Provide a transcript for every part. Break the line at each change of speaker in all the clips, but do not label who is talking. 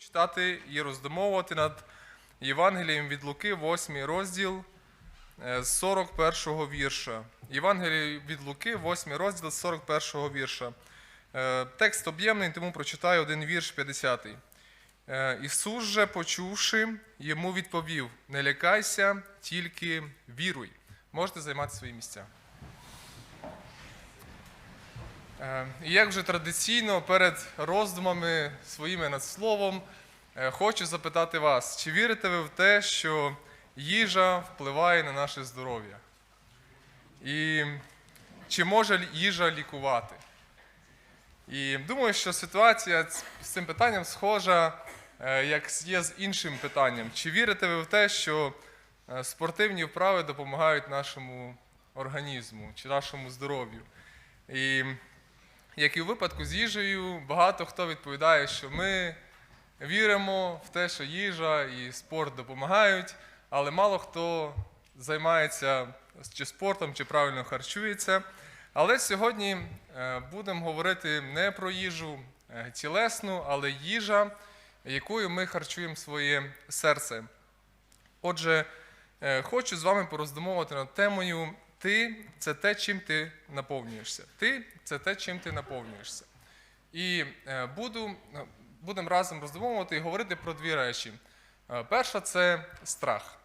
читати і роздумовувати над Євангелієм від Луки, 8 розділ е, з 41 вірша. Євангеліє від Луки, 8 розділ з 41 вірша. Е, Текст об'ємний, тому прочитаю один вірш 50. Е, Ісус же, почувши, йому відповів: Не лякайся, тільки віруй. Можете займати свої місця. Е, І як вже традиційно перед роздумами своїми над словом, е, хочу запитати вас, чи вірите ви в те, що їжа впливає на наше здоров'я? І чи може їжа лікувати? І думаю, що ситуація з цим питанням схожа, е, як є з іншим питанням. Чи вірите ви в те, що е, спортивні вправи допомагають нашому організму чи нашому здоров'ю? І як і в випадку з їжею, багато хто відповідає, що ми віримо в те, що їжа і спорт допомагають, але мало хто займається чи спортом, чи правильно харчується. Але сьогодні е, будемо говорити не про їжу е, тілесну, але їжа, якою ми харчуємо своє серце. Отже, е, хочу з вами пороздумовувати над темою Ти це те, чим ти наповнюєшся. Ти це те, чим ти наповнюєшся. І е, буду, е, будемо разом роздумовувати і говорити про дві речі. Е, Перша це страх.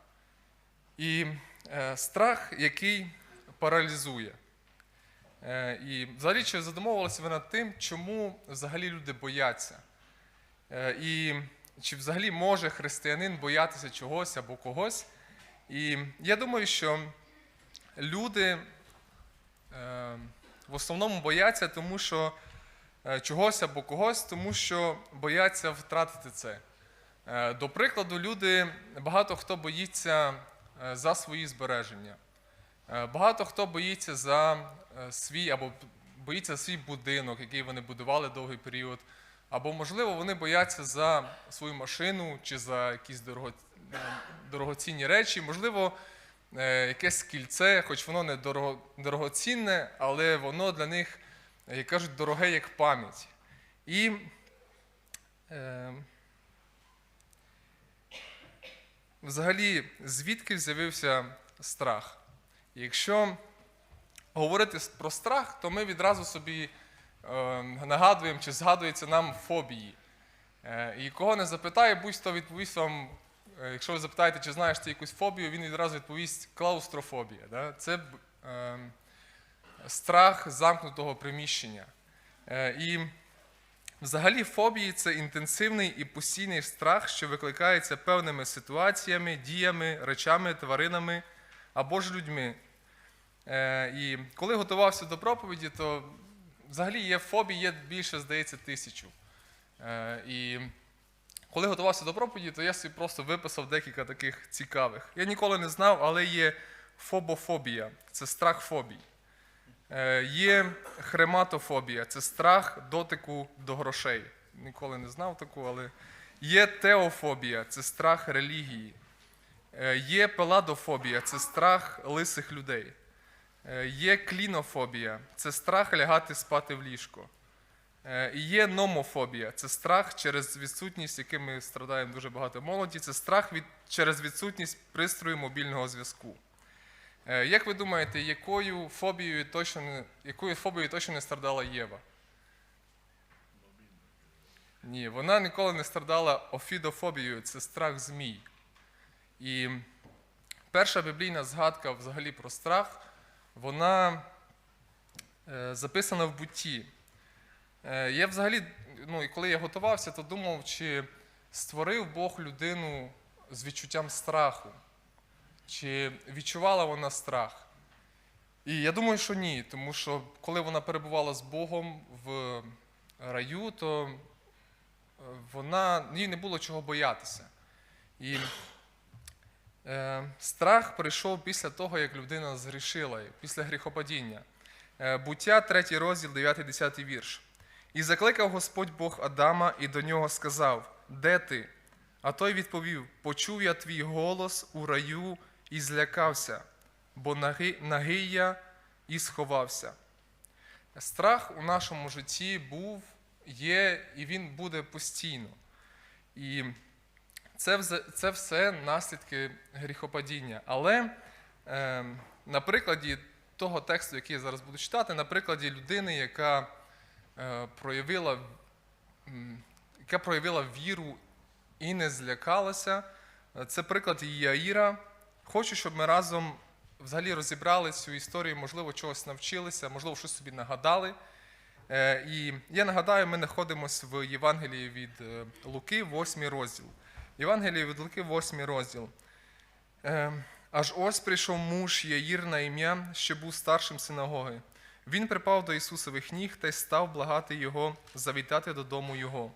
І страх, який паралізує. І взагалі, чи задумовувалися ви над тим, чому взагалі люди бояться? І чи взагалі може християнин боятися чогось або когось? І я думаю, що люди е, в основному бояться, тому що е, чогось або когось, тому що бояться втратити це. Е, До прикладу, люди, багато хто боїться за свої збереження. Багато хто боїться за свій або боїться за свій будинок, який вони будували довгий період. Або, можливо, вони бояться за свою машину чи за якісь дорого, дорогоцінні речі. Можливо, якесь кільце, хоч воно не дорого, дорогоцінне, але воно для них, е, як кажуть, дороге як пам'ять. І е, взагалі, звідки з'явився страх? Якщо говорити про страх, то ми відразу собі е, нагадуємо чи згадується нам фобії. Е, і кого не запитає, будь-хто відповість вам, е, якщо ви запитаєте, чи знаєш ти якусь фобію, він відразу відповість клаустрофобія. Да? Це е, страх замкнутого приміщення. Е, і взагалі фобії це інтенсивний і постійний страх, що викликається певними ситуаціями, діями, речами, тваринами або ж людьми. Е, і коли готувався до проповіді, то взагалі є фобій, є більше, здається, тисячу. Е, і коли готувався до проповіді, то я собі просто виписав декілька таких цікавих. Я ніколи не знав, але є фобофобія це страх фобій. Е, Є хрематофобія це страх дотику до грошей. Ніколи не знав таку, але є теофобія це страх релігії. Е, Є пеладофобія це страх лисих людей. Е, Є клінофобія це страх лягати спати в ліжко. Е, є номофобія це страх через відсутність, яким ми страдаємо дуже багато молоді, це страх від, через відсутність пристрою мобільного зв'язку. Е, Як ви думаєте, якою фобією точно якою фобією точно не страдала Єва? Ні, вона ніколи не страдала офідофобією, це страх змій. І перша біблійна згадка взагалі про страх, вона е, записана в бутті. Е, я взагалі, ну, і коли я готувався, то думав, чи створив Бог людину з відчуттям страху, чи відчувала вона страх. І я думаю, що ні, тому що коли вона перебувала з Богом в раю, то е, вона, їй не було чого боятися. І Е, страх прийшов після того, як людина згрішила, після гріхопадіння. Е, буття, 3 розділ, 9-10 вірш. І закликав Господь Бог Адама і до нього сказав: Де ти? А той відповів: Почув я твій голос у раю і злякався, бо наги- нагий я і сховався. Страх у нашому житті був, є і він буде постійно. І це, це все наслідки гріхопадіння. Але е, на прикладі того тексту, який я зараз буду читати, на прикладі людини, яка проявила, яка проявила віру і не злякалася, е, це приклад Яїра. Хочу, щоб ми разом взагалі розібрали цю історію, можливо, чогось навчилися, можливо, щось собі нагадали. Е, І я нагадаю, ми знаходимося в Євангелії від е, Луки, 8 розділ. Євангеліє від Луки, 8 розділ. Е, Аж ось прийшов муж Яїр на ім'я, що був старшим синагоги. Він припав до Ісусових ніг та й став благати його завітати додому його.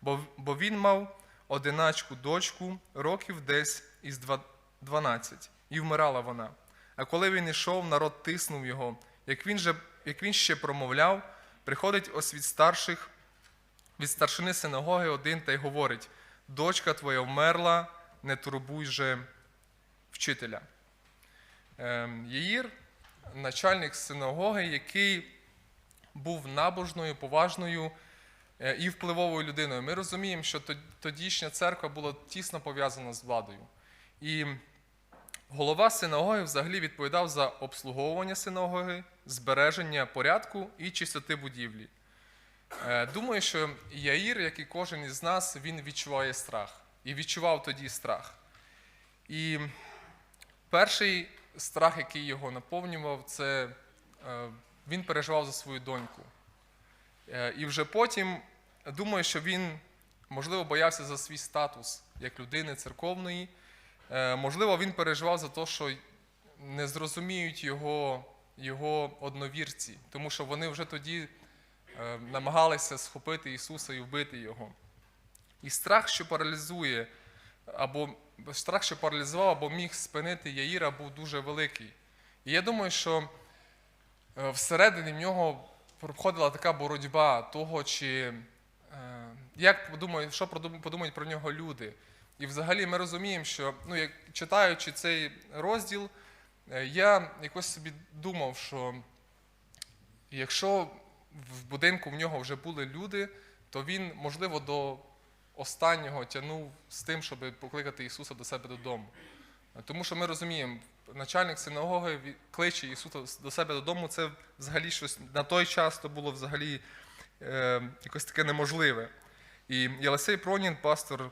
Бо, він мав одиначку дочку, років десь із два- 12, і вмирала вона. А коли він ішов, народ тиснув його. Як він, же, як він ще промовляв, приходить ось від старших, від старшини синагоги один та й говорить: дочка твоя вмерла, не турбуй же вчителя. Ем, Яїр, начальник синагоги, який був набожною, поважною е, і впливовою людиною. Ми розуміємо, що тодішня церква була тісно пов'язана з владою. І голова синагоги взагалі відповідав за обслуговування синагоги, збереження порядку і чистоти будівлі. Е, Думаю, що Яїр, як і кожен із нас, він відчуває страх. І відчував тоді страх. І перший страх, який його наповнював, це е, він переживав за свою доньку. Е, І вже потім, думаю, що він, можливо, боявся за свій статус як людини церковної. Е, Можливо, він переживав за те, що не зрозуміють його, його одновірці, тому що вони вже тоді намагалися схопити Ісуса і вбити Його. І страх, що паралізує, або страх, що паралізував, або міг спинити Яїра, був дуже великий. І я думаю, що е, всередині в нього проходила така боротьба того, чи е, як подумають, що подумають про нього люди. І взагалі ми розуміємо, що ну, як читаючи цей розділ, е, я якось собі думав, що якщо в будинку в нього вже були люди, то він, можливо, до останнього тягнув з тим, щоб покликати Ісуса до себе додому. Тому що ми розуміємо, начальник синагоги кличе Ісуса до себе додому, це взагалі щось на той час то було взагалі е, якось таке неможливе. І Єлисей Пронін, пастор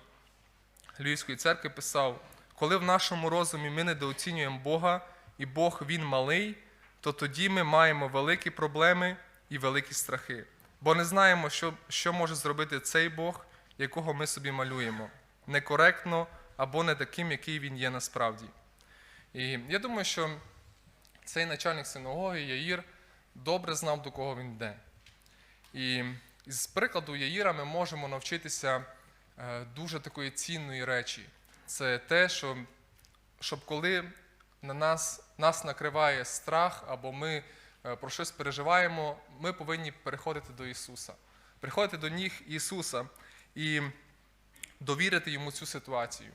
Львівської церкви, писав: коли в нашому розумі ми недооцінюємо Бога, і Бог Він малий, то тоді ми маємо великі проблеми і великі страхи. Бо не знаємо, що, що може зробити цей Бог, якого ми собі малюємо, некоректно або не таким, який він є насправді. І я думаю, що цей начальник синагоги Яїр добре знав, до кого він йде. І з прикладу Яїра ми можемо навчитися е, дуже такої цінної речі. Це те, що щоб коли на нас, нас накриває страх або ми е, про щось переживаємо, ми повинні переходити до Ісуса, приходити до ніг Ісуса і довірити йому цю ситуацію,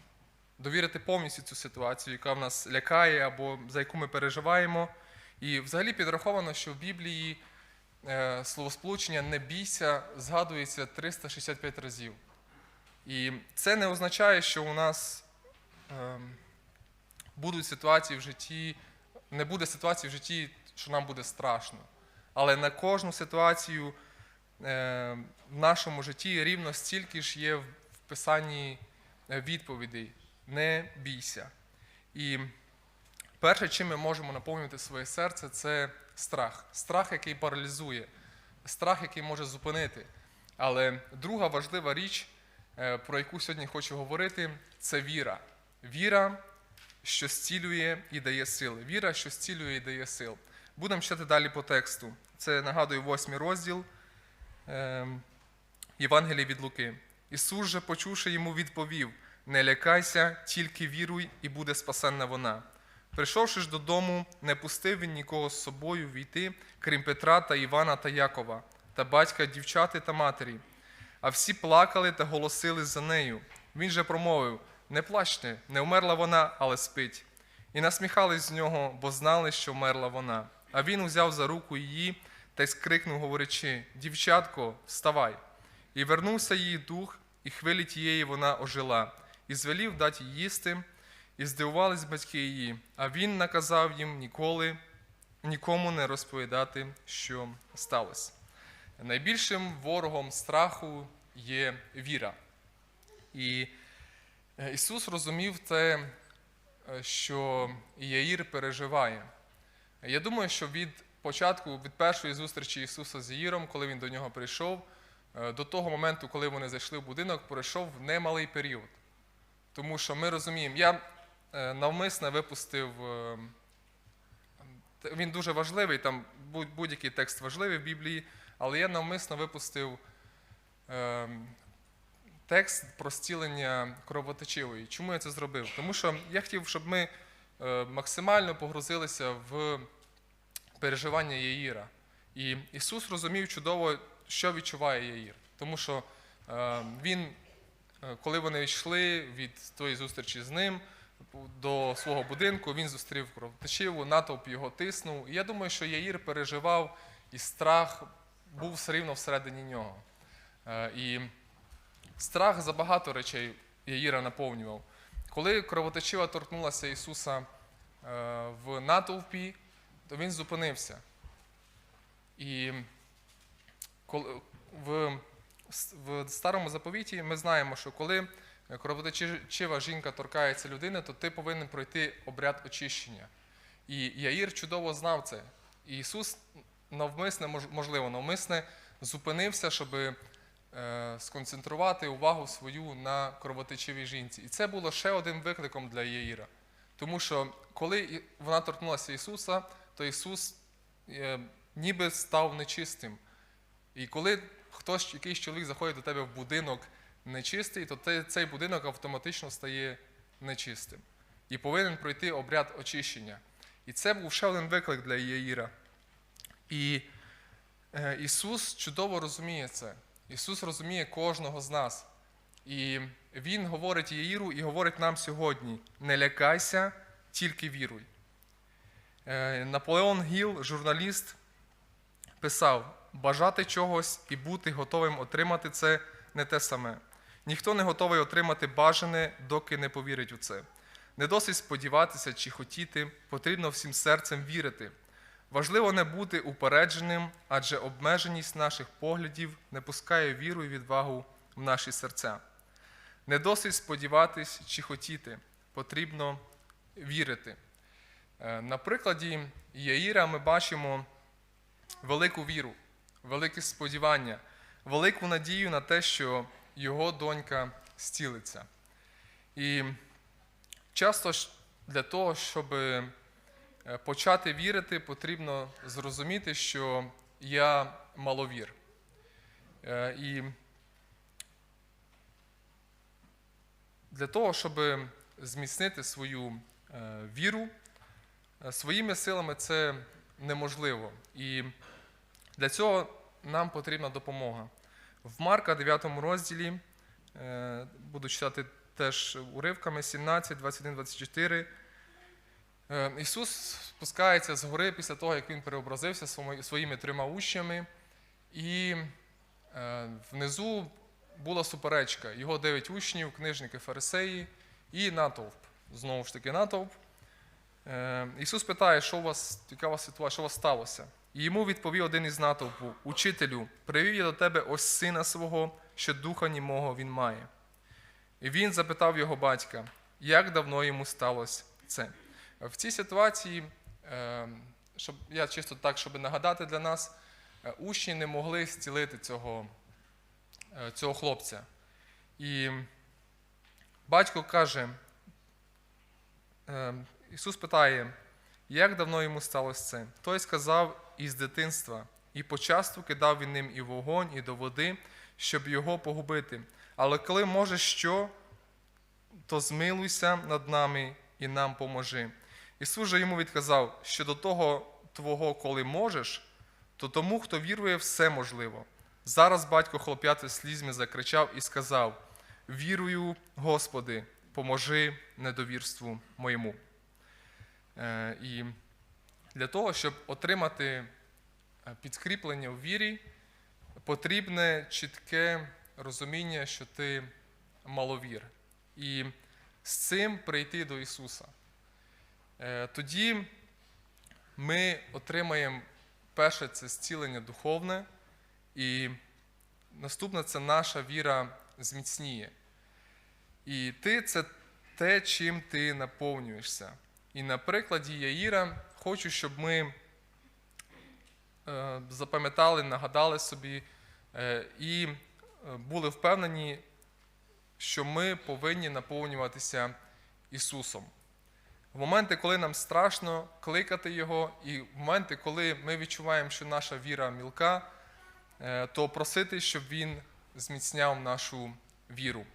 довірити повністю цю ситуацію, яка в нас лякає або за яку ми переживаємо. І взагалі підраховано, що в Біблії е, словосполучення не бійся згадується 365 разів. І це не означає, що у нас ем, будуть ситуації в житті, не буде ситуації в житті, що нам буде страшно. Але на кожну ситуацію в нашому житті рівно стільки ж є в в писанні е, відповідей. Не бійся. І перше, чим ми можемо наповнювати своє серце, це страх. Страх, який паралізує, страх, який може зупинити. Але друга важлива річ, е, про яку сьогодні хочу говорити, це віра. Віра, що зцілює і дає сили. Віра, що зцілює і дає сил. Будемо читати далі по тексту. Це нагадую восьмий розділ е, Євангелія від Луки. Ісус же, почувши йому, відповів: Не лякайся, тільки віруй, і буде спасенна вона. Прийшовши ж додому, не пустив він нікого з собою війти, крім Петра та Івана та Якова, та батька дівчати та матері. А всі плакали та голосили за нею. Він же промовив: Не плачте, не вмерла вона, але спить. І насміхались з нього, бо знали, що вмерла вона. А він узяв за руку її та й скрикнув, говорячи: Дівчатко, вставай. І вернувся її дух, і хвилі тієї вона ожила, і звелів дати їсти, і здивувались батьки її. А він наказав їм ніколи нікому не розповідати, що сталося. Найбільшим ворогом страху є віра. І е, Ісус розумів те, е, що Яїр переживає. Я думаю, що від початку, від першої зустрічі Ісуса з Яїром, коли він до нього прийшов, е, до того моменту, коли вони зайшли в будинок, пройшов немалий період. Тому що ми розуміємо, я е, навмисно випустив. е, Він дуже важливий, там будь- будь-який текст важливий в Біблії, але я навмисно випустив текст про зцілення кровотечивої. Чому я це зробив? Тому що я хотів, щоб ми максимально погрузилися в переживання Яїра. І Ісус розумів чудово, що відчуває Яїр. Тому що е, він, е, коли вони йшли від тої зустрічі з ним до свого будинку, він зустрів кровотечиву, натовп його тиснув. І я думаю, що Яїр переживав, і страх був все рівно всередині нього. Е, І страх за багато речей Яїра наповнював. Коли кровоточива торкнулася Ісуса в натовпі, то він зупинився. І коли, в, в старому заповіті ми знаємо, що коли кровоточива жінка торкається людини, то ти повинен пройти обряд очищення. І Яїр чудово знав це. І Ісус навмисне, можливо, навмисне зупинився, щоб е, сконцентрувати увагу свою на кровотечивій жінці. І це було ще одним викликом для Яїра. Тому що коли вона торкнулася Ісуса, то Ісус е, ніби став нечистим. І коли хтось, якийсь чоловік заходить до тебе в будинок нечистий, то цей будинок автоматично стає нечистим. І повинен пройти обряд очищення. І це був ще один виклик для Яїра. І е, Ісус чудово розуміє це. Ісус розуміє кожного з нас. І Він говорить Яїру і говорить нам сьогодні: не лякайся, тільки віруй. Е, Наполеон Гіл, журналіст, писав: бажати чогось і бути готовим отримати це не те саме. Ніхто не готовий отримати бажане, доки не повірить у це. Не досить сподіватися чи хотіти, потрібно всім серцем вірити. Важливо не бути упередженим, адже обмеженість наших поглядів не пускає віру і відвагу в наші серця. Не досить сподіватись чи хотіти, потрібно вірити. Е, На прикладі Яїра ми бачимо велику віру, велике сподівання, велику надію на те, що його донька зцілиться. І часто для того, щоб е, почати вірити, потрібно зрозуміти, що я маловір. Е, І для того, щоб зміцнити свою віру, своїми силами це неможливо. І для цього нам потрібна допомога. В Марка 9 розділі, е, буду читати теж уривками 17, 21, 24. Е, Ісус спускається з гори після того, як Він переобразився своїми трьома учнями, і е, внизу була суперечка. Його дев'ять учнів, книжники фарисеї і натовп. Знову ж таки, натовп. Е, Ісус питає, що у вас, яка у вас ситуація, що у вас сталося? І йому відповів один із натовпу: Учителю, привів я до тебе ось сина свого, що духа німого він має. І він запитав його батька, як давно йому сталося це. В цій ситуації, е, щоб, я чисто так, щоб нагадати для нас, е, учні не могли зцілити цього, цього хлопця. І батько каже, Ісус питає, як давно йому сталося це? Той сказав із дитинства, і почасту кидав він ним і вогонь, і до води, щоб його погубити. Але коли можеш що, то змилуйся над нами і нам поможи. Ісус же йому відказав, що до того твого, коли можеш, то тому, хто вірує, все можливо. Зараз батько хлоп'яти слізьми закричав і сказав: Вірую, Господи, поможи недовірству моєму. Е, І для того, щоб отримати е, підкріплення в вірі, потрібне чітке розуміння, що ти маловір. І з цим прийти до Ісуса. Е, Тоді ми отримаємо перше це зцілення духовне, і наступне це наша віра зміцніє. І ти це те, чим ти наповнюєшся. І на прикладі Яїра хочу, щоб ми е, запам'ятали, нагадали собі е, і е, були впевнені, що ми повинні наповнюватися Ісусом. В моменти, коли нам страшно кликати Його, і в моменти, коли ми відчуваємо, що наша віра мілка, то просити, щоб Він зміцняв нашу віру.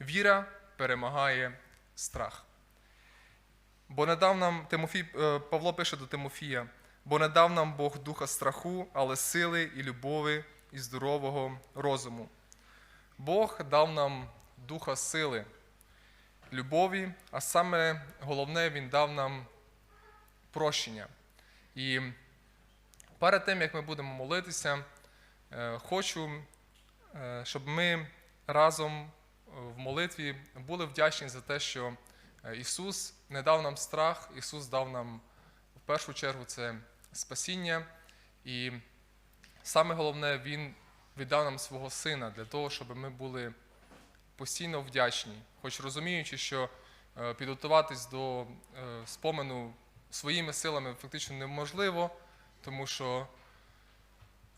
Віра перемагає страх. Бо не дав нам Тимофій, е, Павло пише до Тимофія, бо не дав нам Бог духа страху, але сили і любові і здорового розуму. Бог дав нам духа сили, любові, а саме головне, Він дав нам прощення. І перед тим, як ми будемо молитися, е, хочу, е, щоб ми разом в молитві були вдячні за те, що Ісус не дав нам страх, Ісус дав нам в першу чергу це спасіння. І саме головне, Він віддав нам свого Сина для того, щоб ми були постійно вдячні, хоч розуміючи, що е, підготуватись до е, спомену своїми силами фактично неможливо, тому що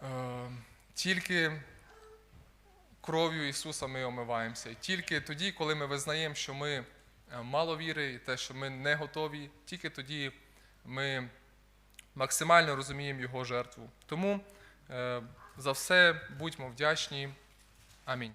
е, тільки кров'ю Ісуса ми омиваємося. І тільки тоді, коли ми визнаємо, що ми е, мало віри, і те, що ми не готові, тільки тоді ми максимально розуміємо Його жертву. Тому е, за все будьмо вдячні. Амінь.